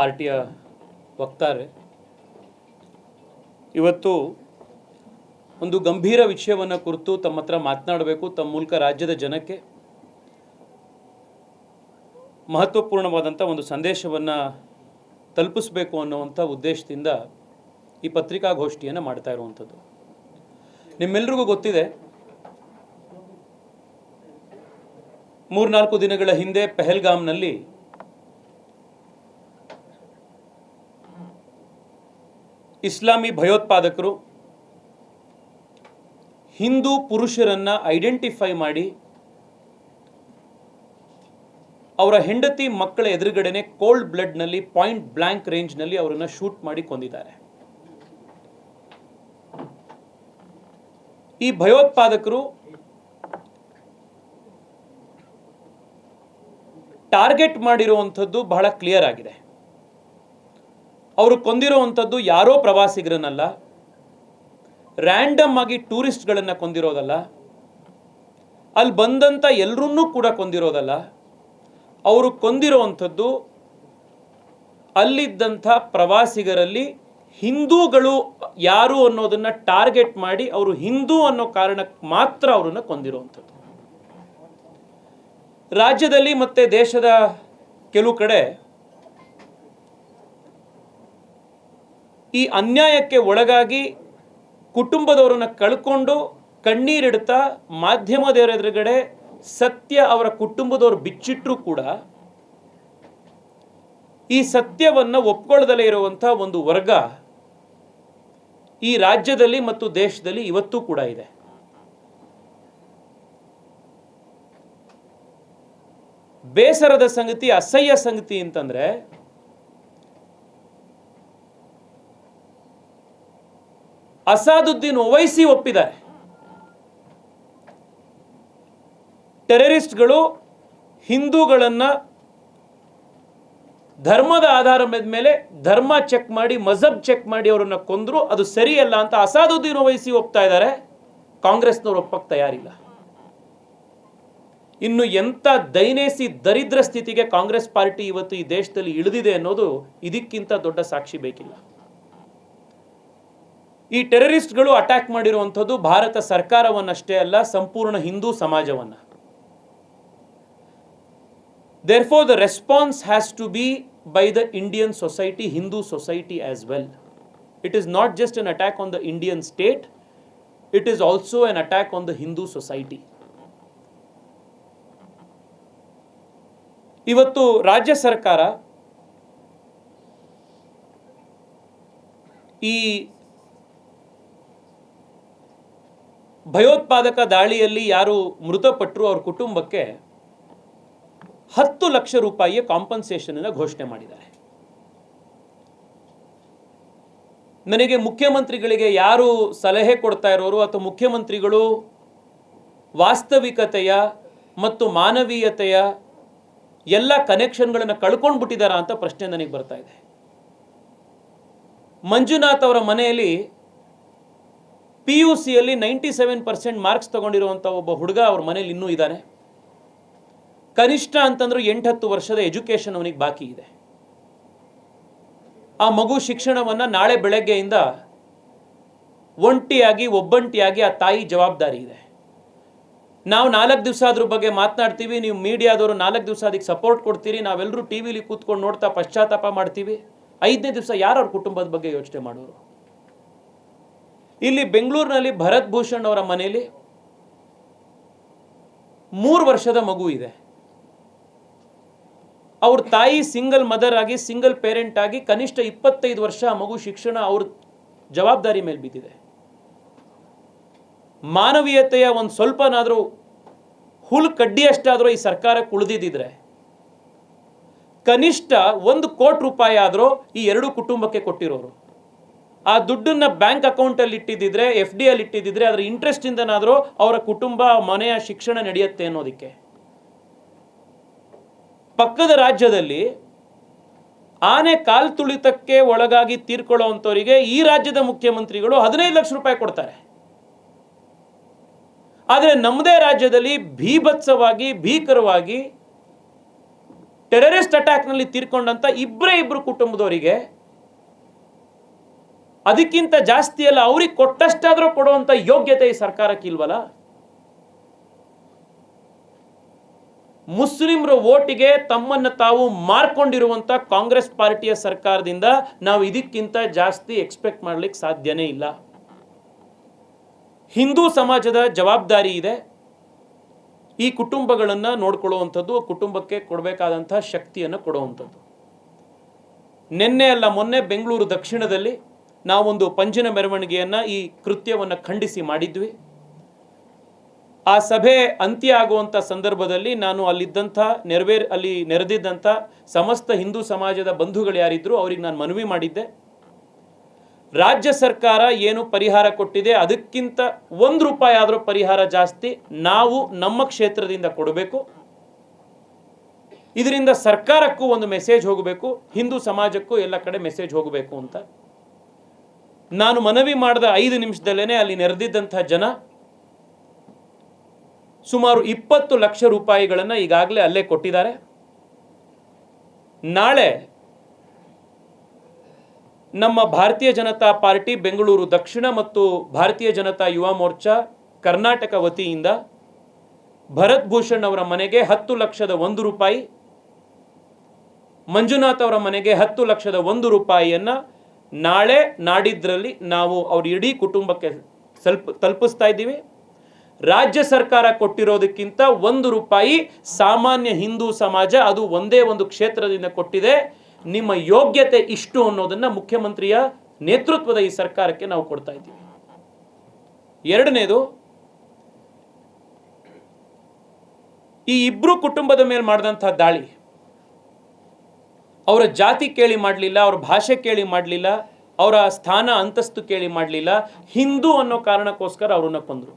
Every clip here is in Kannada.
ಪಾರ್ಟಿಯ ವಕ್ತಾರೆ. ಇವತ್ತು ಒಂದು ಗಂಭೀರ ವಿಷಯವನ್ನು ಕುರಿತು ತಮ್ಮ ಹತ್ರ ಮಾತನಾಡಬೇಕು, ತಮ್ಮ ಮೂಲಕ ರಾಜ್ಯದ ಜನಕ್ಕೆ ಮಹತ್ವಪೂರ್ಣವಾದಂಥ ಒಂದು ಸಂದೇಶವನ್ನು ತಲುಪಿಸಬೇಕು ಅನ್ನುವಂಥ ಉದ್ದೇಶದಿಂದ ಈ ಪತ್ರಿಕಾಗೋಷ್ಠಿಯನ್ನು ಮಾಡ್ತಾ ಇರುವಂಥದ್ದು ನಿಮ್ಮೆಲ್ರಿಗೂ ಗೊತ್ತಿದೆ, ಮೂರ್ನಾಲ್ಕು ದಿನಗಳ ಹಿಂದೆ ಪೆಹಲ್ಗಾಮ್ನಲ್ಲಿ ಇಸ್ಲಾಮಿ ಭಯೋತ್ಪಾದಕರು ಹಿಂದೂ ಪುರುಷರನ್ನು ಐಡೆಂಟಿಫೈ ಮಾಡಿ ಅವರ ಹೆಂಡತಿ ಮಕ್ಕಳ ಎದುರುಗಡೆನೆ ಕೋಲ್ಡ್ ಬ್ಲಡ್ನಲ್ಲಿ ಪಾಯಿಂಟ್ ಬ್ಲ್ಯಾಂಕ್ ರೇಂಜ್ನಲ್ಲಿ ಅವರನ್ನು ಶೂಟ್ ಮಾಡಿ ಕೊಂದಿದ್ದಾರೆ. ಈ ಭಯೋತ್ಪಾದಕರು ಟಾರ್ಗೆಟ್ ಮಾಡಿರುವಂಥದ್ದು ಬಹಳ ಕ್ಲಿಯರ್ ಆಗಿದೆ. ಅವರು ಕೊಂದಿರುವಂಥದ್ದು ಯಾರೋ ಪ್ರವಾಸಿಗರನ್ನಲ್ಲ ರ್ಯಾಂಡಮ್ ಆಗಿ ಟೂರಿಸ್ಟ್ಗಳನ್ನು ಕೊಂದಿರೋದಲ್ಲ, ಅಲ್ಲಿ ಬಂದಂಥ ಎಲ್ಲರನ್ನೂ ಕೂಡ ಕೊಂದಿರೋದಲ್ಲ, ಅವರು ಕೊಂದಿರುವಂಥದ್ದು ಅಲ್ಲಿದ್ದಂಥ ಪ್ರವಾಸಿಗರಲ್ಲಿ ಹಿಂದೂಗಳು ಯಾರು ಅನ್ನೋದನ್ನು ಟಾರ್ಗೆಟ್ ಮಾಡಿ ಅವರು ಹಿಂದೂ ಅನ್ನೋ ಕಾರಣಕ್ಕೆ ಮಾತ್ರ ಅವರನ್ನು ಕೊಂದಿರುವಂಥದ್ದು. ರಾಜ್ಯದಲ್ಲಿ ಮತ್ತೆ ದೇಶದ ಕೆಲವು ಕಡೆ ಈ ಅನ್ಯಾಯಕ್ಕೆ ಒಳಗಾಗಿ ಕುಟುಂಬದವರನ್ನ ಕಳ್ಕೊಂಡು ಕಣ್ಣೀರಿಡ್ತಾ ಮಾಧ್ಯಮದವರ ಎದುರುಗಡೆ ಸತ್ಯ ಅವರ ಕುಟುಂಬದವರು ಬಿಚ್ಚಿಟ್ರೂ ಕೂಡ ಈ ಸತ್ಯವನ್ನು ಒಪ್ಕೊಳ್ಳದಲ್ಲೇ ಇರುವಂಥ ಒಂದು ವರ್ಗ ಈ ರಾಜ್ಯದಲ್ಲಿ ಮತ್ತು ದೇಶದಲ್ಲಿ ಇವತ್ತೂ ಕೂಡ ಇದೆ. ಬೇಸರದ ಸಂಗತಿ, ಅಸಹ್ಯ ಸಂಗತಿ ಅಂತಂದ್ರೆ ಅಸಾದುದ್ದೀನ್ ಒವೈಸಿ ಒಪ್ಪಿದ್ದಾರೆ. ಟೆರರಿಸ್ಟ್ಗಳು ಹಿಂದೂಗಳನ್ನ ಧರ್ಮದ ಆಧಾರದ ಮೇಲೆ ಧರ್ಮ ಚೆಕ್ ಮಾಡಿ, ಮಜಬ್ ಚೆಕ್ ಮಾಡಿ ಅವರನ್ನು ಕೊಂದ್ರು ಅದು ಸರಿಯಲ್ಲ ಅಂತ ಅಸಾದುದ್ದೀನ್ ಒವೈಸಿ ಒಪ್ತಾ ಇದ್ದಾರೆ. ಕಾಂಗ್ರೆಸ್ನವ್ರು ಒಪ್ಪಕ್ಕೆ ತಯಾರಿಲ್ಲ. ಇನ್ನು ಎಂಥ ದೈನೇಸಿ ದರಿದ್ರ ಸ್ಥಿತಿಗೆ ಕಾಂಗ್ರೆಸ್ ಪಾರ್ಟಿ ಇವತ್ತು ಈ ದೇಶದಲ್ಲಿ ಇಳಿದಿದೆ ಅನ್ನೋದು ಇದಕ್ಕಿಂತ ದೊಡ್ಡ ಸಾಕ್ಷಿ ಬೇಕಿಲ್ಲ. ಈ ಟೆರರಿಸ್ಟ್ಗಳು ಅಟ್ಯಾಕ್ ಮಾಡಿರುವಂಥದ್ದು ಭಾರತ ಸರ್ಕಾರವನ್ನಷ್ಟೇ ಅಲ್ಲ, ಸಂಪೂರ್ಣ ಹಿಂದೂ ಸಮಾಜವನ್ನು. Therefore the response has to be by the Indian society Hindu society as well it is not just an attack on the Indian state it is also an attack on the Hindu society ಇವತ್ತು ರಾಜ್ಯ ಸರ್ಕಾರ ಈ ಭಯೋತ್ಪಾದಕ ದಾಳಿಯಲ್ಲಿ ಯಾರು ಮೃತಪಟ್ಟರು ಅವ್ರ ಕುಟುಂಬಕ್ಕೆ ಹತ್ತು ಲಕ್ಷ ರೂಪಾಯಿಯ ಕಾಂಪನ್ಸೇಷನ್ ಘೋಷಣೆ ಮಾಡಿದ್ದಾರೆ. ನನಗೆ ಮುಖ್ಯಮಂತ್ರಿಗಳಿಗೆ ಯಾರು ಸಲಹೆ ಕೊಡ್ತಾ ಇರೋರು ಅಥವಾ ಮುಖ್ಯಮಂತ್ರಿಗಳು ವಾಸ್ತವಿಕತೆಯ ಮತ್ತು ಮಾನವೀಯತೆಯ ಎಲ್ಲ ಕನೆಕ್ಷನ್ಗಳನ್ನು ಕಳ್ಕೊಂಡು ಬಿಟ್ಟಿದ್ದಾರಾ ಅಂತ ಪ್ರಶ್ನೆ ನನಗೆ ಬರ್ತಾ ಇದೆ. ಮಂಜುನಾಥ್ ಅವರ ಮನೆಯಲ್ಲಿ ಪಿ ಯು ಸಿಯಲ್ಲಿ ನೈಂಟಿ ಸೆವೆನ್ ಪರ್ಸೆಂಟ್ ಮಾರ್ಕ್ಸ್ ತೊಗೊಂಡಿರುವಂಥ ಒಬ್ಬ ಹುಡುಗ ಅವ್ರ ಮನೇಲಿ ಇನ್ನೂ ಇದ್ದಾನೆ ಕನಿಷ್ಠ ಅಂತಂದ್ರೂ ಎಂಟತ್ತು ವರ್ಷದ ಎಜುಕೇಷನ್ ಅವನಿಗೆ ಬಾಕಿ ಇದೆ. ಆ ಮಗು ಶಿಕ್ಷಣವನ್ನು ನಾಳೆ ಬೆಳಗ್ಗೆಯಿಂದ ಒಂಟಿಯಾಗಿ, ಒಬ್ಬಂಟಿಯಾಗಿ ಆ ತಾಯಿ ಜವಾಬ್ದಾರಿ ಇದೆ. ನಾವು ನಾಲ್ಕು ದಿವಸ ಅದ್ರ ಬಗ್ಗೆ ಮಾತನಾಡ್ತೀವಿ, ನೀವು ಮೀಡಿಯಾದವರು ನಾಲ್ಕು ದಿವಸ ಅದಕ್ಕೆ ಸಪೋರ್ಟ್ ಕೊಡ್ತೀರಿ, ನಾವೆಲ್ಲರೂ ಟಿ ವಿಲಿ ಕೂತ್ಕೊಂಡು ನೋಡ್ತಾ ಪಶ್ಚಾತ್ತಾಪ ಮಾಡ್ತೀವಿ. ಐದನೇ ದಿವಸ ಯಾರು ಕುಟುಂಬದ ಬಗ್ಗೆ ಯೋಚನೆ ಮಾಡೋರು? ಇಲ್ಲಿ ಬೆಂಗಳೂರಿನಲ್ಲಿ ಭರತ್ ಭೂಷಣ್ ಅವರ ಮನೆಯಲ್ಲಿ ಮೂರು ವರ್ಷದ ಮಗು ಇದೆ. ಅವ್ರ ತಾಯಿ ಸಿಂಗಲ್ ಮದರ್ ಆಗಿ ಸಿಂಗಲ್ ಪೇರೆಂಟ್ ಆಗಿ ಕನಿಷ್ಠ ಇಪ್ಪತ್ತೈದು ವರ್ಷ ಮಗು ಶಿಕ್ಷಣ ಅವ್ರ ಜವಾಬ್ದಾರಿ ಮೇಲೆ ಬಿದ್ದಿದೆ. ಮಾನವೀಯತೆಯ ಒಂದು ಸ್ವಲ್ಪನಾದರೂ ಹುಲ್ ಕಡ್ಡಿಯಷ್ಟಾದರೂ ಈ ಸರ್ಕಾರಕ್ಕೆ ಉಳಿದಿದ್ದರೆ ಕನಿಷ್ಠ ಒಂದು ಕೋಟಿ ರೂಪಾಯಿ ಆದರೂ ಈ ಎರಡು ಕುಟುಂಬಕ್ಕೆ ಕೊಟ್ಟಿರೋರು. ಆ ದುಡ್ಡನ್ನ ಬ್ಯಾಂಕ್ ಅಕೌಂಟಲ್ಲಿ ಇಟ್ಟಿದ್ದಿದ್ರೆ, ಎಫ್ ಡಿ ಅಲ್ಲಿ ಇಟ್ಟಿದ್ದಿದ್ರೆ, ಅದರ ಇಂಟ್ರೆಸ್ಟಿಂದನಾದರೂ ಅವರ ಕುಟುಂಬ ಮನೆಯ ಶಿಕ್ಷಣ ನಡೆಯುತ್ತೆ ಅನ್ನೋದಕ್ಕೆ. ಪಕ್ಕದ ರಾಜ್ಯದಲ್ಲಿ ಆನೆ ಕಾಲ್ ತುಳಿತಕ್ಕೆ ಒಳಗಾಗಿ ತೀರ್ಕೊಳ್ಳುವಂಥವರಿಗೆ ಈ ರಾಜ್ಯದ ಮುಖ್ಯಮಂತ್ರಿಗಳು ಹದಿನೈದು ಲಕ್ಷ ರೂಪಾಯಿ ಕೊಡ್ತಾರೆ. ಆದರೆ ನಮ್ಮದೇ ರಾಜ್ಯದಲ್ಲಿ ಭೀಭತ್ಸವಾಗಿ, ಭೀಕರವಾಗಿ ಟೆರರಿಸ್ಟ್ ಅಟ್ಯಾಕ್ನಲ್ಲಿ ತೀರ್ಕೊಂಡಂತ ಇಬ್ಬರೇ ಇಬ್ಬರು ಕುಟುಂಬದವರಿಗೆ ಅದಕ್ಕಿಂತ ಜಾಸ್ತಿ ಅಲ್ಲ ಅವ್ರಿಗೆ ಕೊಟ್ಟಷ್ಟಾದರೂ ಕೊಡುವಂಥ ಯೋಗ್ಯತೆ ಈ ಸರ್ಕಾರಕ್ಕೆ ಇಲ್ವಲ್ಲ? ಮುಸ್ಲಿಮರ ಓಟಿಗೆ ತಮ್ಮನ್ನು ತಾವು ಮಾರ್ಕೊಂಡಿರುವಂಥ ಕಾಂಗ್ರೆಸ್ ಪಾರ್ಟಿಯ ಸರ್ಕಾರದಿಂದ ನಾವು ಇದಕ್ಕಿಂತ ಜಾಸ್ತಿ ಎಕ್ಸ್ಪೆಕ್ಟ್ ಮಾಡಲಿಕ್ಕೆ ಸಾಧ್ಯನೇ ಇಲ್ಲ. ಹಿಂದೂ ಸಮಾಜದ ಜವಾಬ್ದಾರಿ ಇದೆ. ಈ ಕುಟುಂಬಗಳನ್ನು ನೋಡ್ಕೊಳ್ಳುವಂಥದ್ದು, ಕುಟುಂಬಕ್ಕೆ ಕೊಡಬೇಕಾದಂಥ ಶಕ್ತಿಯನ್ನು ಕೊಡುವಂಥದ್ದು. ನಿನ್ನೆ ಅಲ್ಲ, ಮೊನ್ನೆ ಬೆಂಗಳೂರು ದಕ್ಷಿಣದಲ್ಲಿ ನಾವೊಂದು ಪಂಜಿನ ಮೆರವಣಿಗೆಯನ್ನು ಈ ಕೃತ್ಯವನ್ನು ಖಂಡಿಸಿ ಮಾಡಿದ್ವಿ. ಆ ಸಭೆ ಅಂತ್ಯ ಆಗುವಂಥ ಸಂದರ್ಭದಲ್ಲಿ ನಾನು ಅಲ್ಲಿದ್ದಂಥ ನೆರವೇರ್, ಅಲ್ಲಿ ನೆರೆದಿದ್ದಂಥ ಸಮಸ್ತ ಹಿಂದೂ ಸಮಾಜದ ಬಂಧುಗಳು ಯಾರಿದ್ರು ಅವ್ರಿಗೆ ನಾನು ಮನವಿ ಮಾಡಿದ್ದೆ. ರಾಜ್ಯ ಸರ್ಕಾರ ಏನು ಪರಿಹಾರ ಕೊಟ್ಟಿದೆ, ಅದಕ್ಕಿಂತ ಒಂದು ರೂಪಾಯಿ ಆದರೂ ಪರಿಹಾರ ಜಾಸ್ತಿ ನಾವು ನಮ್ಮ ಕ್ಷೇತ್ರದಿಂದ ಕೊಡಬೇಕು. ಇದರಿಂದ ಸರ್ಕಾರಕ್ಕೂ ಒಂದು ಮೆಸೇಜ್ ಹೋಗಬೇಕು, ಹಿಂದೂ ಸಮಾಜಕ್ಕೂ ಎಲ್ಲ ಕಡೆ ಮೆಸೇಜ್ ಹೋಗಬೇಕು ಅಂತ. ನಾನು ಮನವಿ ಮಾಡಿದ ಐದು ನಿಮಿಷದಲ್ಲೇ ಅಲ್ಲಿ ನೆರೆದಿದ್ದಂಥ ಜನ ಸುಮಾರು ಇಪ್ಪತ್ತು ಲಕ್ಷ ರೂಪಾಯಿಗಳನ್ನು ಈಗಾಗಲೇ ಅಲ್ಲೇ ಕೊಟ್ಟಿದ್ದಾರೆ. ನಾಳೆ ನಮ್ಮ ಭಾರತೀಯ ಜನತಾ ಪಾರ್ಟಿ ಬೆಂಗಳೂರು ದಕ್ಷಿಣ ಮತ್ತು ಭಾರತೀಯ ಜನತಾ ಯುವ ಮೋರ್ಚಾ ಕರ್ನಾಟಕ ವತಿಯಿಂದ ಭರತ್ ಭೂಷಣ್ ಅವರ ಮನೆಗೆ ಹತ್ತು ಲಕ್ಷದ ಒಂದು ರೂಪಾಯಿ, ಮಂಜುನಾಥ್ ಅವರ ಮನೆಗೆ ಹತ್ತು ಲಕ್ಷದ ಒಂದು ರೂಪಾಯಿಯನ್ನ ನಾಳೆ ನಾಡಿದ್ರಲ್ಲಿ ನಾವು ಅವ್ರ ಇಡೀ ಕುಟುಂಬಕ್ಕೆ ಸ್ವಲ್ಪ ತಲುಪಿಸ್ತಾ ಇದ್ದೀವಿ. ರಾಜ್ಯ ಸರ್ಕಾರ ಕೊಟ್ಟಿರೋದಕ್ಕಿಂತ ಒಂದು ರೂಪಾಯಿ ಸಾಮಾನ್ಯ ಹಿಂದೂ ಸಮಾಜ ಅದು ಒಂದೇ ಒಂದು ಕ್ಷೇತ್ರದಿಂದ ಕೊಟ್ಟಿದೆ. ನಿಮ್ಮ ಯೋಗ್ಯತೆ ಇಷ್ಟು ಅನ್ನೋದನ್ನ ಮುಖ್ಯಮಂತ್ರಿಯ ನೇತೃತ್ವದ ಈ ಸರ್ಕಾರಕ್ಕೆ ನಾವು ಕೊಡ್ತಾ ಇದ್ದೀವಿ. ಎರಡನೇದು, ಈ ಇಬ್ರು ಕುಟುಂಬದ ಮೇಲೆ ಮಾಡಿದಂಥ ದಾಳಿ ಅವರ ಜಾತಿ ಕೇಳಿ ಮಾಡಲಿಲ್ಲ, ಅವರ ಭಾಷೆ ಕೇಳಿ ಮಾಡಲಿಲ್ಲ, ಅವರ ಸ್ಥಾನ, ಅಂತಸ್ತು ಕೇಳಿ ಮಾಡಲಿಲ್ಲ, ಹಿಂದೂ ಅನ್ನೋ ಕಾರಣಕ್ಕೋಸ್ಕರ ಅವ್ರನ್ನ ಕೊಂದರು.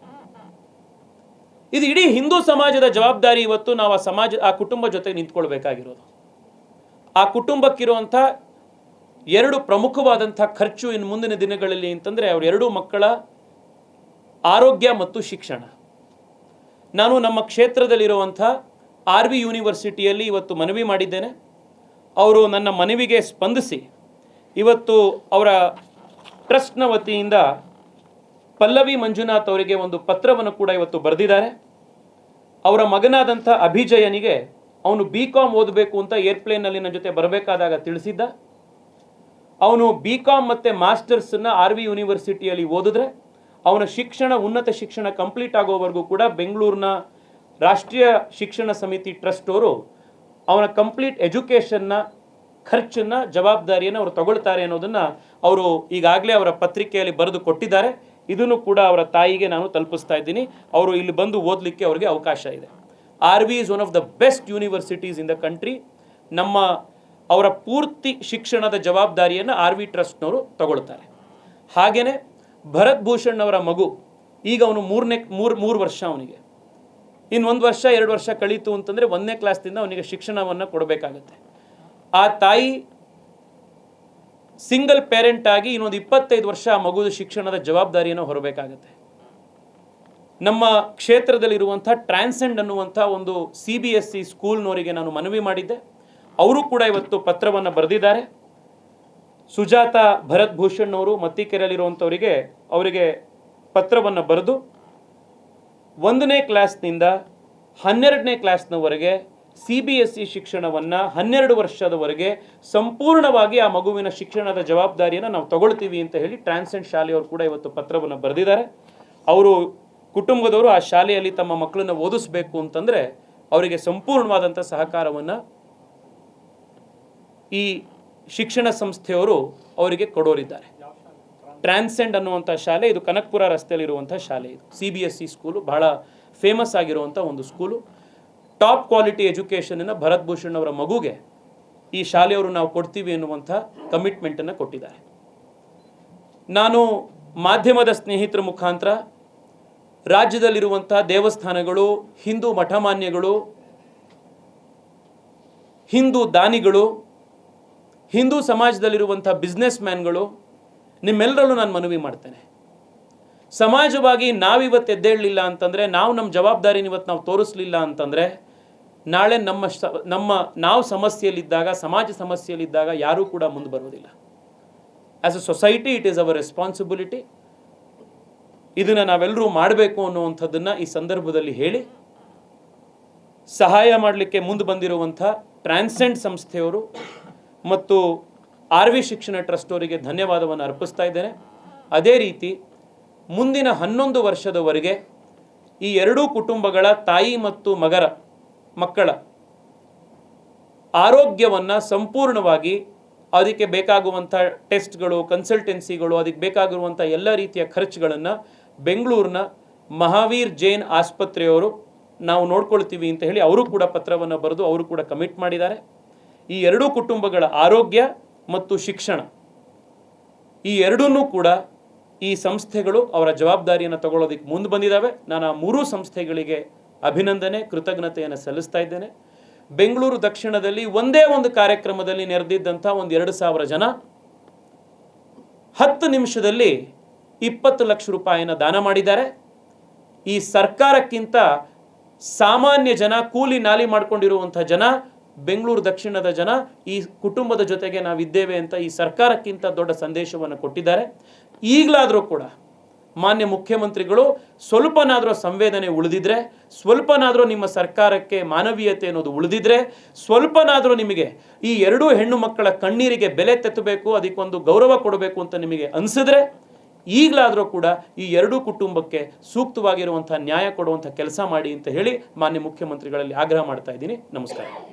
ಇದು ಇಡೀ ಹಿಂದೂ ಸಮಾಜದ ಜವಾಬ್ದಾರಿ ಇವತ್ತು ನಾವು ಆ ಸಮಾಜ, ಆ ಕುಟುಂಬ ಜೊತೆ ನಿಂತ್ಕೊಳ್ಬೇಕಾಗಿರೋದು. ಆ ಕುಟುಂಬಕ್ಕಿರುವಂಥ ಎರಡು ಪ್ರಮುಖವಾದಂಥ ಖರ್ಚು ಇನ್ನು ಮುಂದಿನ ದಿನಗಳಲ್ಲಿ ಅಂತಂದರೆ ಅವ್ರ ಎರಡೂ ಮಕ್ಕಳ ಆರೋಗ್ಯ ಮತ್ತು ಶಿಕ್ಷಣ. ನಾನು ನಮ್ಮ ಕ್ಷೇತ್ರದಲ್ಲಿರುವಂಥ ಆರ್ ವಿ ಯೂನಿವರ್ಸಿಟಿಯಲ್ಲಿ ಇವತ್ತು ಮನವಿ ಮಾಡಿದ್ದೇನೆ. ಅವರು ನನ್ನ ಮನವಿಗೆ ಸ್ಪಂದಿಸಿ, ಇವತ್ತು ಅವರ ಟ್ರಸ್ಟ್ನ ವತಿಯಿಂದ ಪಲ್ಲವಿ ಮಂಜುನಾಥ್ ಅವರಿಗೆ ಒಂದು ಪತ್ರವನ್ನು ಕೂಡ ಇವತ್ತು ಬರೆದಿದ್ದಾರೆ. ಅವರ ಮಗನಾದಂಥ ಅಭಿಜಯನಿಗೆ ಅವನು ಬಿ ಕಾಮ್ ಓದಬೇಕು ಅಂತ ಏರ್ಪ್ಲೇನಲ್ಲಿ ನನ್ನ ಜೊತೆ ಬರಬೇಕಾದಾಗ ತಿಳಿಸಿದ್ದ. ಅವನು ಬಿ ಕಾಮ್ ಮತ್ತು ಮಾಸ್ಟರ್ಸನ್ನು ಆರ್ ವಿ ಯೂನಿವರ್ಸಿಟಿಯಲ್ಲಿ ಓದಿದ್ರೆ, ಅವನ ಶಿಕ್ಷಣ, ಉನ್ನತ ಶಿಕ್ಷಣ ಕಂಪ್ಲೀಟ್ ಆಗೋವರೆಗೂ ಕೂಡ ಬೆಂಗಳೂರಿನ ರಾಷ್ಟ್ರೀಯ ಶಿಕ್ಷಣ ಸಮಿತಿ ಟ್ರಸ್ಟ್ ಅವರು ಅವನ ಕಂಪ್ಲೀಟ್ ಎಜುಕೇಷನ್ನ, ಖರ್ಚನ್ನು, ಜವಾಬ್ದಾರಿಯನ್ನು ಅವರು ತಗೊಳ್ತಾರೆ ಅನ್ನೋದನ್ನು ಅವರು ಈಗಾಗಲೇ ಅವರ ಪತ್ರಿಕೆಯಲ್ಲಿ ಬರೆದು ಕೊಟ್ಟಿದ್ದಾರೆ. ಇದನ್ನು ಕೂಡ ಅವರ ತಾಯಿಗೆ ನಾನು ತಲುಪಿಸ್ತಾ ಇದ್ದೀನಿ. ಅವರು ಇಲ್ಲಿ ಬಂದು ಓದಲಿಕ್ಕೆ ಅವರಿಗೆ ಅವಕಾಶ ಇದೆ. R V is one of the best universities in the country ನಮ್ಮ ಅವರ ಪೂರ್ತಿ ಶಿಕ್ಷಣದ ಜವಾಬ್ದಾರಿಯನ್ನು ಆರ್ ವಿ ಟ್ರಸ್ಟ್ನವರು ತಗೊಳ್ತಾರೆ. ಹಾಗೆಯೇ ಭರತ್ ಭೂಷಣ್ ಅವರ ಮಗು, ಈಗ ಅವನು ಮೂರನೇ, ಮೂರು ಮೂರು ವರ್ಷ ಅವನಿಗೆ. ಇನ್ನು ಒಂದು ವರ್ಷ, ಎರಡು ವರ್ಷ ಕಳೀತು ಅಂತಂದರೆ ಒಂದನೇ ಕ್ಲಾಸ್ದಿಂದ ಅವನಿಗೆ ಶಿಕ್ಷಣವನ್ನು ಕೊಡಬೇಕಾಗತ್ತೆ. ಆ ತಾಯಿ ಸಿಂಗಲ್ ಪೇರೆಂಟ್ ಆಗಿ ಇನ್ನೊಂದು ಇಪ್ಪತ್ತೈದು ವರ್ಷ ಆ ಮಗುದ ಶಿಕ್ಷಣದ ಜವಾಬ್ದಾರಿಯನ್ನು ಹೊರಬೇಕಾಗತ್ತೆ. ನಮ್ಮ ಕ್ಷೇತ್ರದಲ್ಲಿರುವಂಥ ಟ್ರಾನ್ಸೆಂಡ್ ಅನ್ನುವಂಥ ಒಂದು ಸಿ ಬಿ ಎಸ್ ಸಿ ಸ್ಕೂಲ್ನವರಿಗೆ ನಾನು ಮನವಿ ಮಾಡಿದ್ದೆ. ಅವರು ಕೂಡ ಇವತ್ತು ಪತ್ರವನ್ನು ಬರೆದಿದ್ದಾರೆ. ಸುಜಾತ ಭರತ್ ಭೂಷಣ್ ಅವರು ಮತ್ತಿಕೆರೆಯಲ್ಲಿರುವಂಥವರಿಗೆ ಅವರಿಗೆ ಪತ್ರವನ್ನು ಬರೆದು ಒಂದನೇ ಕ್ಲಾಸ್ನಿಂದ ಹನ್ನೆರಡನೇ ಕ್ಲಾಸ್ನವರೆಗೆ ಸಿ ಬಿ ಎಸ್ ಸಿ ಶಿಕ್ಷಣವನ್ನು ಹನ್ನೆರಡು ವರ್ಷದವರೆಗೆ ಸಂಪೂರ್ಣವಾಗಿ ಆ ಮಗುವಿನ ಶಿಕ್ಷಣದ ಜವಾಬ್ದಾರಿಯನ್ನು ನಾವು ತಗೊಳ್ತೀವಿ ಅಂತ ಹೇಳಿ ಟ್ರಾನ್ಸೆಂಟ್ ಶಾಲೆಯವರು ಕೂಡ ಇವತ್ತು ಪತ್ರವನ್ನು ಬರೆದಿದ್ದಾರೆ. ಅವರು ಕುಟುಂಬದವರು ಆ ಶಾಲೆಯಲ್ಲಿ ತಮ್ಮ ಮಕ್ಕಳನ್ನು ಓದಿಸ್ಬೇಕು ಅಂತಂದರೆ ಅವರಿಗೆ ಸಂಪೂರ್ಣವಾದಂಥ ಸಹಕಾರವನ್ನು ಈ ಶಿಕ್ಷಣ ಸಂಸ್ಥೆಯವರು ಅವರಿಗೆ ಕೊಡೋರಿದ್ದಾರೆ. ಟ್ರಾನ್ಸೆಂಡ್ ಅನ್ನುವಂಥ ಶಾಲೆ, ಇದು ಕನಕ್ಪುರ ರಸ್ತೆಯಲ್ಲಿರುವಂಥ ಶಾಲೆ ಇದು. C B S C school ಬಹಳ ಫೇಮಸ್ ಆಗಿರುವಂಥ ಒಂದು ಸ್ಕೂಲು ಟಾಪ್ ಕ್ವಾಲಿಟಿ ಎಜುಕೇಷನನ್ನು ಭರತ್ ಭೂಷಣ್ ಅವರ ಮಗುಗೆ ಈ ಶಾಲೆಯವರು ನಾವು ಕೊಡ್ತೀವಿ ಎನ್ನುವಂಥ ಕಮಿಟ್ಮೆಂಟನ್ನು ಕೊಟ್ಟಿದ್ದಾರೆ. ನಾನು ಮಾಧ್ಯಮದ ಸ್ನೇಹಿತರ ಮುಖಾಂತರ ರಾಜ್ಯದಲ್ಲಿರುವಂಥ ದೇವಸ್ಥಾನಗಳು, ಹಿಂದೂ ಮಠಮಾನ್ಯಗಳು, ಹಿಂದೂ ದಾನಿಗಳು, ಹಿಂದೂ ಸಮಾಜದಲ್ಲಿರುವಂಥ ಬಿಸ್ನೆಸ್ ಮ್ಯಾನ್ಗಳು ನಿಮ್ಮೆಲ್ಲರಲ್ಲೂ ನಾನು ಮನವಿ ಮಾಡ್ತೇನೆ. ಸಮಾಜವಾಗಿ ನಾವಿವತ್ತು ಎದ್ದೇಳಲಿಲ್ಲ ಅಂತಂದರೆ, ನಾವು ನಮ್ಮ ಜವಾಬ್ದಾರಿನ ಇವತ್ತು ನಾವು ತೋರಿಸ್ಲಿಲ್ಲ ಅಂತಂದರೆ, ನಾಳೆ ನಮ್ಮ ನಮ್ಮ ನಾವು ಸಮಸ್ಯೆಯಲ್ಲಿದ್ದಾಗ, ಸಮಾಜ ಸಮಸ್ಯೆಯಲ್ಲಿದ್ದಾಗ ಯಾರೂ ಕೂಡ ಮುಂದೆ ಬರೋದಿಲ್ಲ as a society it is our responsibility ಇದನ್ನು ನಾವೆಲ್ಲರೂ ಮಾಡಬೇಕು ಅನ್ನುವಂಥದ್ದನ್ನು ಈ ಸಂದರ್ಭದಲ್ಲಿ ಹೇಳಿ, ಸಹಾಯ ಮಾಡಲಿಕ್ಕೆ ಮುಂದೆ ಬಂದಿರುವಂಥ ಟ್ರಾನ್ಸೆಂಡ್ ಸಂಸ್ಥೆಯವರು ಮತ್ತು ಆರ್ ವಿ ಶಿಕ್ಷಣ ಟ್ರಸ್ಟ್ ಅವರಿಗೆ ಧನ್ಯವಾದವನ್ನು ಅರ್ಪಿಸ್ತಾ ಇದ್ದೇನೆ. ಅದೇ ರೀತಿ ಮುಂದಿನ ಹನ್ನೊಂದು ವರ್ಷದವರೆಗೆ ಈ ಎರಡೂ ಕುಟುಂಬಗಳ ತಾಯಿ ಮತ್ತು ಮಗರ ಮಕ್ಕಳ ಆರೋಗ್ಯವನ್ನು ಸಂಪೂರ್ಣವಾಗಿ ಅದಕ್ಕೆ ಬೇಕಾಗುವಂಥ ಟೆಸ್ಟ್ಗಳು, ಕನ್ಸಲ್ಟೆನ್ಸಿಗಳು, ಅದಕ್ಕೆ ಬೇಕಾಗಿರುವಂಥ ಎಲ್ಲ ರೀತಿಯ ಖರ್ಚುಗಳನ್ನು ಬೆಂಗಳೂರಿನ ಮಹಾವೀರ್ ಜೈನ್ ಆಸ್ಪತ್ರೆಯವರು ನಾವು ನೋಡ್ಕೊಳ್ತೀವಿ ಅಂತ ಹೇಳಿ ಅವರು ಕೂಡ ಪತ್ರವನ್ನು ಬರೆದು ಅವರು ಕೂಡ ಕಮಿಟ್ ಮಾಡಿದ್ದಾರೆ. ಈ ಎರಡೂ ಕುಟುಂಬಗಳ ಆರೋಗ್ಯ ಮತ್ತು ಶಿಕ್ಷಣ. ಈ ಎರಡನ್ನೂ ಕೂಡ ಈ ಸಂಸ್ಥೆಗಳು ಅವರ ಜವಾಬ್ದಾರಿಯನ್ನು ತಗೊಳ್ಳೋದಕ್ಕೆ ಮುಂದೆ ಬಂದಿದ್ದಾವೆ ನಾನು ಆ ಮೂರೂ ಸಂಸ್ಥೆಗಳಿಗೆ ಅಭಿನಂದನೆ, ಕೃತಜ್ಞತೆಯನ್ನು ಸಲ್ಲಿಸ್ತಾ ಇದ್ದೇನೆ. ಬೆಂಗಳೂರು ದಕ್ಷಿಣದಲ್ಲಿ ಒಂದೇ ಒಂದು ಕಾರ್ಯಕ್ರಮದಲ್ಲಿ ನೆರೆದಿದ್ದಂಥ ಒಂದು ಎರಡು ಸಾವಿರ ಜನ. ಹತ್ತು ನಿಮಿಷದಲ್ಲಿ ಇಪ್ಪತ್ತು ಲಕ್ಷ ರೂಪಾಯಿನ ದಾನ ಮಾಡಿದ್ದಾರೆ. ಈ ಸರ್ಕಾರಕ್ಕಿಂತ ಸಾಮಾನ್ಯ ಜನ, ಕೂಲಿ ನಾಲಿ ಮಾಡಿಕೊಂಡಿರುವಂಥ ಜನ ಬೆಂಗಳೂರು ದಕ್ಷಿಣದ ಜನ ಈ ಕುಟುಂಬದ ಜೊತೆಗೆ ನಾವಿದ್ದೇವೆ ಅಂತ ಈ ಸರ್ಕಾರಕ್ಕಿಂತ ದೊಡ್ಡ ಸಂದೇಶವನ್ನು ಕೊಟ್ಟಿದ್ದಾರೆ. ಈಗಲಾದರೂ ಕೂಡ ಮಾನ್ಯ ಮುಖ್ಯಮಂತ್ರಿಗಳು ಸ್ವಲ್ಪನಾದರೂ ಸಂವೇದನೆ ಉಳಿದಿದ್ರೆ, ಸ್ವಲ್ಪನಾದರೂ ನಿಮ್ಮ ಸರ್ಕಾರಕ್ಕೆ ಮಾನವೀಯತೆ ಅನ್ನೋದು ಉಳಿದಿದ್ರೆ, ಸ್ವಲ್ಪನಾದರೂ ನಿಮಗೆ ಈ ಎರಡೂ ಹೆಣ್ಣು ಮಕ್ಕಳ ಕಣ್ಣೀರಿಗೆ ಬೆಲೆ ತೆತ್ತಬೇಕು, ಅದಕ್ಕೊಂದು ಗೌರವ ಕೊಡಬೇಕು ಅಂತ ನಿಮಗೆ ಅನಿಸಿದ್ರೆ, ಈಗಲಾದರೂ ಕೂಡ ಈ ಎರಡೂ ಕುಟುಂಬಕ್ಕೆ ಸೂಕ್ತವಾಗಿರುವಂಥ ನ್ಯಾಯ ಕೊಡುವಂಥ ಕೆಲಸ ಮಾಡಿ ಅಂತ ಹೇಳಿ ಮಾನ್ಯ ಮುಖ್ಯಮಂತ್ರಿಗಳಲ್ಲಿ ಆಗ್ರಹ ಮಾಡ್ತಾ ಇದ್ದೀನಿ. ನಮಸ್ಕಾರ.